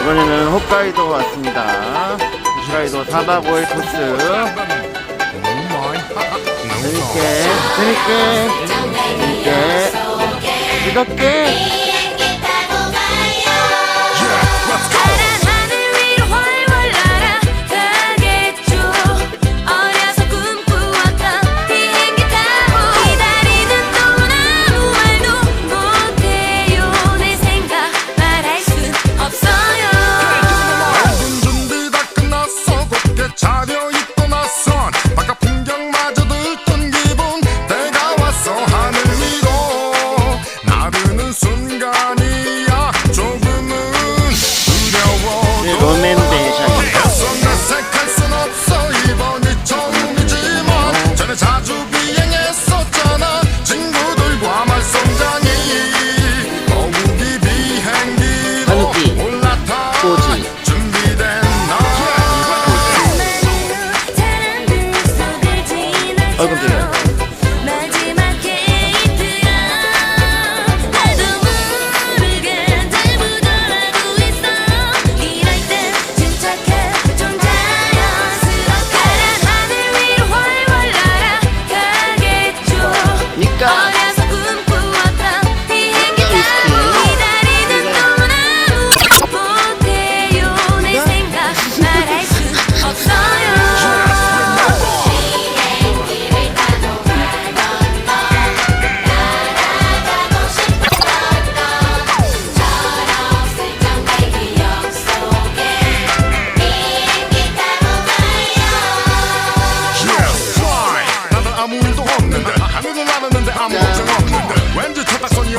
이번에는 홋카이도 왔습니다. 홋카이도 4박 5일 코스. 재밌게, 재밌게, 재밌게, 즐겁게. 아이고 깜짝이야.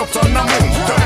Io torno